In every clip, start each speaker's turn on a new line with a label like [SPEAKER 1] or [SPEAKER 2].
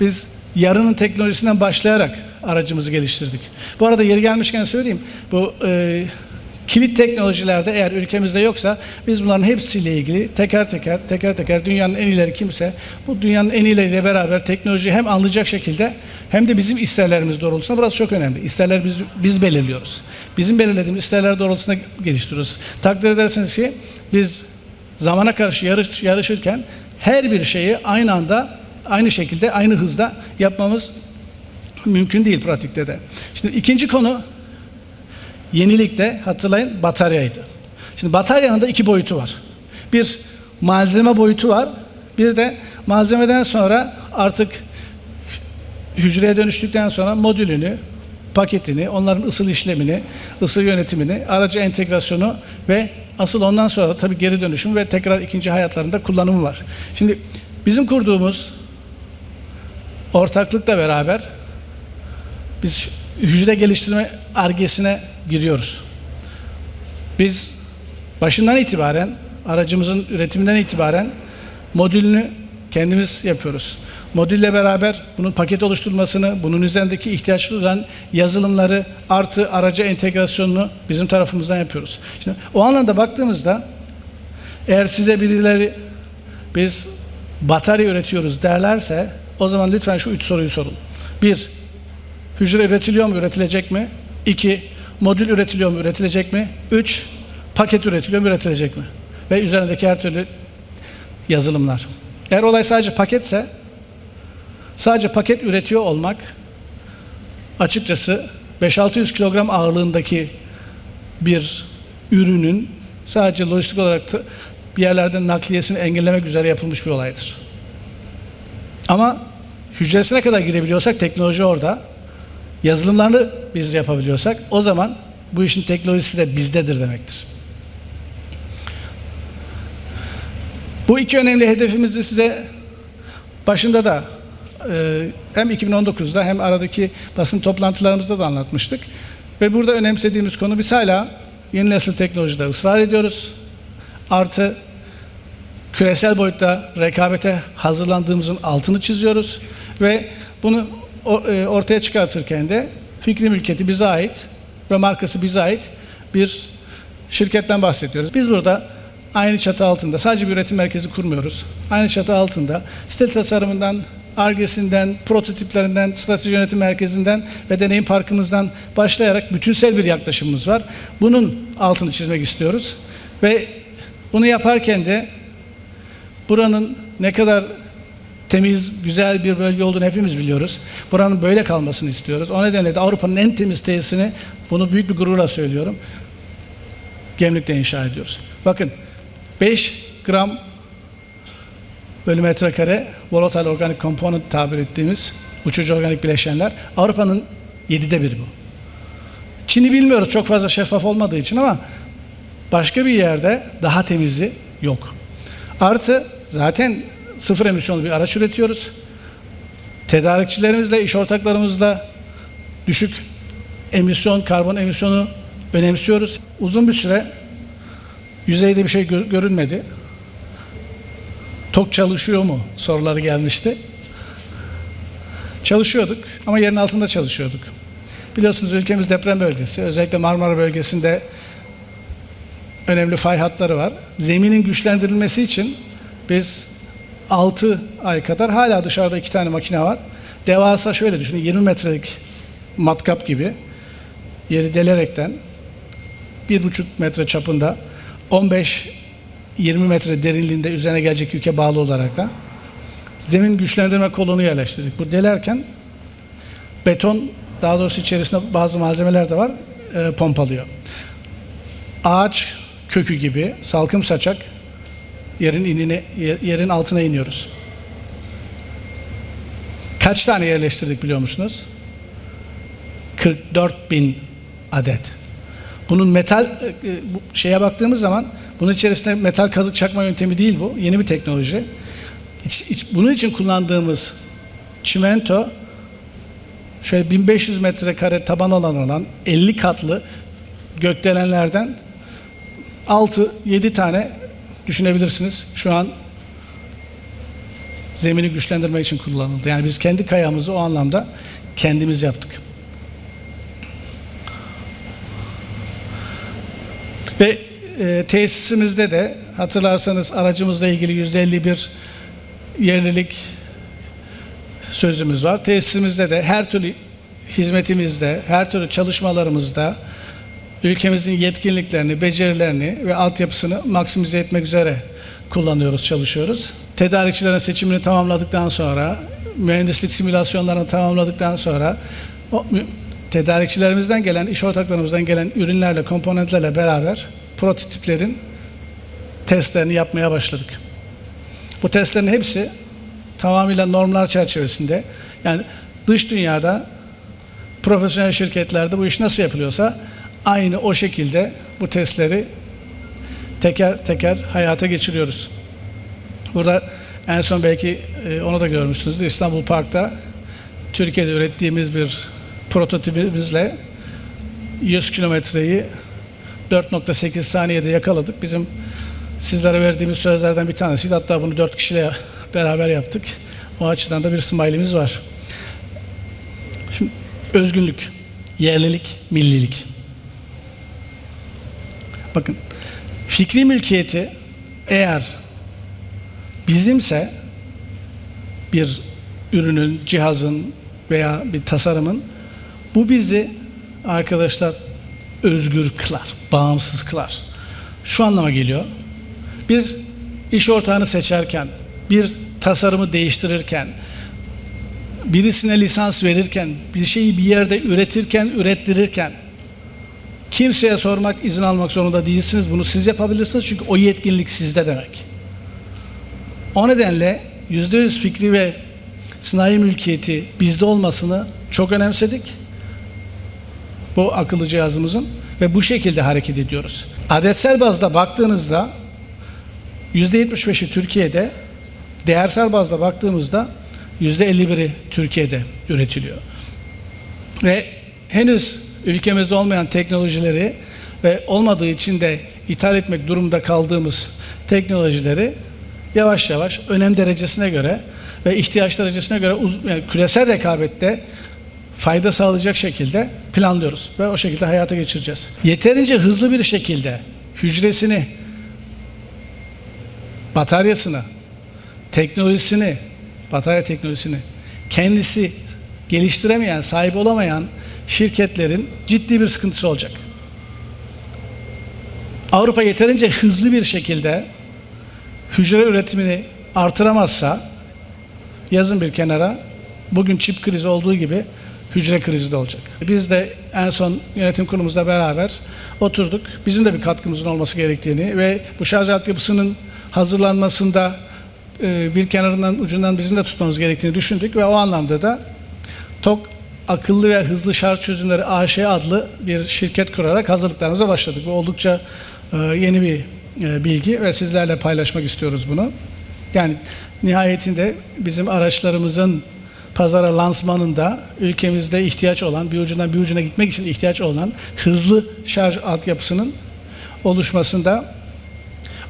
[SPEAKER 1] biz yarının teknolojisinden başlayarak aracımızı geliştirdik. Bu arada yeri gelmişken söyleyeyim. Bu e, kilit teknolojilerde eğer ülkemizde yoksa biz bunların hepsiyle ilgili teker teker teker teker dünyanın en ileri kimse bu dünyanın en ileriyle beraber teknolojiyi hem anlayacak şekilde hem de bizim isterlerimiz doğrultusunda burası çok önemli. İsterler biz, biz belirliyoruz. Bizim belirlediğimiz isterler doğrultusunda geliştiriyoruz. Takdir edersiniz ki biz zamana karşı yarış, yarışırken her bir şeyi aynı anda aynı şekilde aynı hızda yapmamız mümkün değil pratikte de. Şimdi ikinci konu yenilikte hatırlayın bataryaydı. Şimdi bataryanın da iki boyutu var. Bir malzeme boyutu var. Bir de malzemeden sonra artık hücreye dönüştükten sonra modülünü, paketini, onların ısıl işlemini, ısı yönetimini, aracı entegrasyonu ve asıl ondan sonra tabii geri dönüşüm ve tekrar ikinci hayatlarında kullanımı var. Şimdi bizim kurduğumuz ortaklıkla beraber biz hücre geliştirme argesine giriyoruz. Biz başından itibaren, aracımızın üretiminden itibaren modülünü kendimiz yapıyoruz. Modülle beraber bunun paket oluşturmasını, bunun üzerindeki ihtiyaçlı olan yazılımları artı araca entegrasyonunu bizim tarafımızdan yapıyoruz. Şimdi o anlamda baktığımızda eğer size birileri biz batarya üretiyoruz derlerse o zaman lütfen şu üç soruyu sorun. Bir, hücre üretiliyor mu, üretilecek mi? İki, modül üretiliyor mu, üretilecek mi? Üç, paket üretiliyor mu, üretilecek mi? Ve üzerindeki her türlü yazılımlar. Eğer olay sadece paketse, sadece paket üretiyor olmak açıkçası 5-600 kilogram ağırlığındaki bir ürünün sadece lojistik olarak bir yerlerden nakliyesini engellemek üzere yapılmış bir olaydır. Ama hücresine kadar girebiliyorsak teknoloji orada. Yazılımlarını biz yapabiliyorsak o zaman bu işin teknolojisi de bizdedir demektir. Bu iki önemli hedefimizi size başında da e, hem 2019'da hem aradaki basın toplantılarımızda da anlatmıştık. Ve burada önemsediğimiz konu biz hala yeni nesil teknolojide ısrar ediyoruz. Artı küresel boyutta rekabete hazırlandığımızın altını çiziyoruz ve bunu e, ortaya çıkartırken de fikri mülkiyeti bize ait ve markası bize ait bir şirketten bahsediyoruz. Biz burada aynı çatı altında sadece bir üretim merkezi kurmuyoruz. Aynı çatı altında site tasarımından, argesinden, prototiplerinden, strateji yönetim merkezinden ve deneyim parkımızdan başlayarak bütünsel bir yaklaşımımız var. Bunun altını çizmek istiyoruz. Ve bunu yaparken de buranın ne kadar temiz, güzel bir bölge olduğunu hepimiz biliyoruz. Buranın böyle kalmasını istiyoruz. O nedenle de Avrupa'nın en temiz tesisini, bunu büyük bir gururla söylüyorum, Gemlik'te inşa ediyoruz. Bakın 5 gram bölü metrekare volatile organik component tabir ettiğimiz uçucu organik bileşenler Avrupa'nın 7'de biri bu. Çin'i bilmiyoruz çok fazla şeffaf olmadığı için ama başka bir yerde daha temizi yok. Artı zaten sıfır emisyonlu bir araç üretiyoruz. Tedarikçilerimizle, iş ortaklarımızla düşük emisyon, karbon emisyonu önemsiyoruz. Uzun bir süre yüzeyde bir şey gör- görünmedi. TOK çalışıyor mu soruları gelmişti. Çalışıyorduk ama yerin altında çalışıyorduk. Biliyorsunuz ülkemiz deprem bölgesi. Özellikle Marmara bölgesinde önemli fay hatları var. Zeminin güçlendirilmesi için biz 6 ay kadar hala dışarıda iki tane makine var. Devasa şöyle düşünün 20 metrelik matkap gibi yeri delerekten 1,5 metre çapında 15 20 metre derinliğinde üzerine gelecek yüke bağlı olarak da zemin güçlendirme kolonu yerleştirdik. Bu delerken beton daha doğrusu içerisinde bazı malzemeler de var e, pompalıyor. Ağaç kökü gibi salkım saçak yerin inine yer- yerin altına iniyoruz. Kaç tane yerleştirdik biliyor musunuz? 44 bin adet. Bunun metal e, e, şeye baktığımız zaman bunun içerisinde metal kazık çakma yöntemi değil bu. Yeni bir teknoloji. Bunun için kullandığımız çimento şöyle 1500 metrekare taban alan olan 50 katlı gökdelenlerden 6-7 tane düşünebilirsiniz. Şu an zemini güçlendirmek için kullanıldı. Yani biz kendi kayamızı o anlamda kendimiz yaptık. Ve e, tesisimizde de hatırlarsanız aracımızla ilgili yüzde 51 yerlilik sözümüz var. Tesisimizde de her türlü hizmetimizde, her türlü çalışmalarımızda ülkemizin yetkinliklerini, becerilerini ve altyapısını maksimize etmek üzere kullanıyoruz, çalışıyoruz. Tedarikçilerin seçimini tamamladıktan sonra, mühendislik simülasyonlarını tamamladıktan sonra o tedarikçilerimizden gelen, iş ortaklarımızdan gelen ürünlerle, komponentlerle beraber prototiplerin testlerini yapmaya başladık. Bu testlerin hepsi tamamıyla normlar çerçevesinde yani dış dünyada profesyonel şirketlerde bu iş nasıl yapılıyorsa aynı o şekilde bu testleri teker teker hayata geçiriyoruz. Burada en son belki e, onu da görmüşsünüzdür. İstanbul Park'ta Türkiye'de ürettiğimiz bir prototipimizle 100 kilometreyi 4.8 saniyede yakaladık. Bizim sizlere verdiğimiz sözlerden bir tanesiydi. Hatta bunu 4 kişiyle beraber yaptık. O açıdan da bir smile'imiz var. Şimdi özgünlük, yerlilik, millilik. Bakın fikri mülkiyeti eğer bizimse bir ürünün, cihazın veya bir tasarımın bu bizi arkadaşlar özgür kılar, bağımsız kılar. Şu anlama geliyor. Bir iş ortağını seçerken, bir tasarımı değiştirirken, birisine lisans verirken, bir şeyi bir yerde üretirken, ürettirirken kimseye sormak, izin almak zorunda değilsiniz. Bunu siz yapabilirsiniz çünkü o yetkinlik sizde demek. O nedenle yüzde yüz fikri ve sanayi mülkiyeti bizde olmasını çok önemsedik. Bu akıllı cihazımızın ve bu şekilde hareket ediyoruz. Adetsel bazda baktığınızda yüzde 75'i Türkiye'de, değersel bazda baktığımızda yüzde 51'i Türkiye'de üretiliyor. Ve henüz ülkemizde olmayan teknolojileri ve olmadığı için de ithal etmek durumunda kaldığımız teknolojileri yavaş yavaş önem derecesine göre ve ihtiyaç derecesine göre yani küresel rekabette fayda sağlayacak şekilde planlıyoruz ve o şekilde hayata geçireceğiz. Yeterince hızlı bir şekilde hücresini, bataryasını, teknolojisini, batarya teknolojisini kendisi geliştiremeyen, sahip olamayan şirketlerin ciddi bir sıkıntısı olacak. Avrupa yeterince hızlı bir şekilde hücre üretimini artıramazsa yazın bir kenara bugün çip krizi olduğu gibi hücre krizi de olacak. Biz de en son yönetim kurulumuzla beraber oturduk. Bizim de bir katkımızın olması gerektiğini ve bu şarj altyapısının hazırlanmasında e, bir kenarından ucundan bizim de tutmamız gerektiğini düşündük ve o anlamda da TOK Akıllı ve Hızlı Şarj Çözümleri AŞ adlı bir şirket kurarak hazırlıklarımıza başladık. Bu oldukça e, yeni bir e, bilgi ve sizlerle paylaşmak istiyoruz bunu. Yani nihayetinde bizim araçlarımızın pazara lansmanında ülkemizde ihtiyaç olan, bir ucundan bir ucuna gitmek için ihtiyaç olan hızlı şarj altyapısının oluşmasında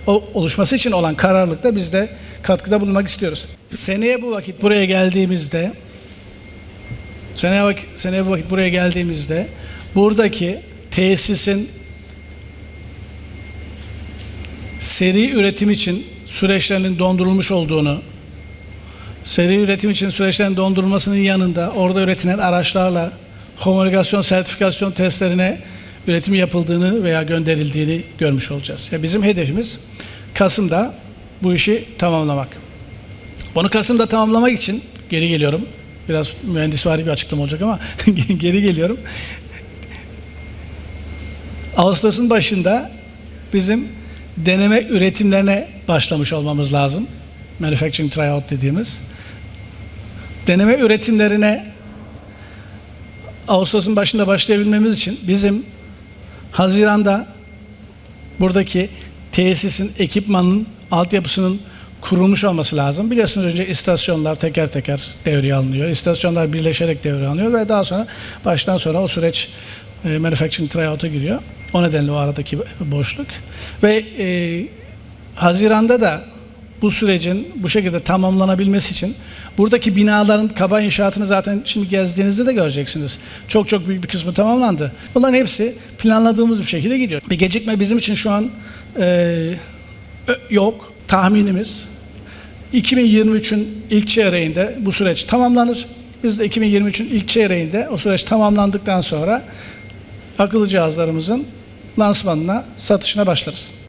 [SPEAKER 1] o oluşması için olan kararlılıkta biz de katkıda bulunmak istiyoruz. Seneye bu vakit buraya geldiğimizde seneye, vakit, seneye bu vakit buraya geldiğimizde buradaki tesisin seri üretim için süreçlerinin dondurulmuş olduğunu, seri üretim için süreçlerin dondurulmasının yanında orada üretilen araçlarla homologasyon, sertifikasyon testlerine üretim yapıldığını veya gönderildiğini görmüş olacağız. Ya bizim hedefimiz Kasım'da bu işi tamamlamak. Bunu Kasım'da tamamlamak için geri geliyorum. Biraz mühendisvari bir açıklama olacak ama geri geliyorum. Ağustos'un başında bizim deneme üretimlerine başlamış olmamız lazım. Manufacturing tryout dediğimiz. Deneme üretimlerine Ağustos'un başında başlayabilmemiz için bizim Haziran'da buradaki tesisin, ekipmanın, altyapısının kurulmuş olması lazım. Biliyorsunuz önce istasyonlar teker teker devreye alınıyor. İstasyonlar birleşerek devreye alınıyor ve daha sonra baştan sonra o süreç e, manufacturing tryout'a giriyor. O nedenle o aradaki boşluk. Ve e, Haziran'da da bu sürecin bu şekilde tamamlanabilmesi için buradaki binaların kaba inşaatını zaten şimdi gezdiğinizde de göreceksiniz. Çok çok büyük bir kısmı tamamlandı. Bunların hepsi planladığımız bir şekilde gidiyor. Bir gecikme bizim için şu an e, yok. Tahminimiz 2023'ün ilk çeyreğinde bu süreç tamamlanır. Biz de 2023'ün ilk çeyreğinde o süreç tamamlandıktan sonra akıllı cihazlarımızın lansmanına, satışına başlarız.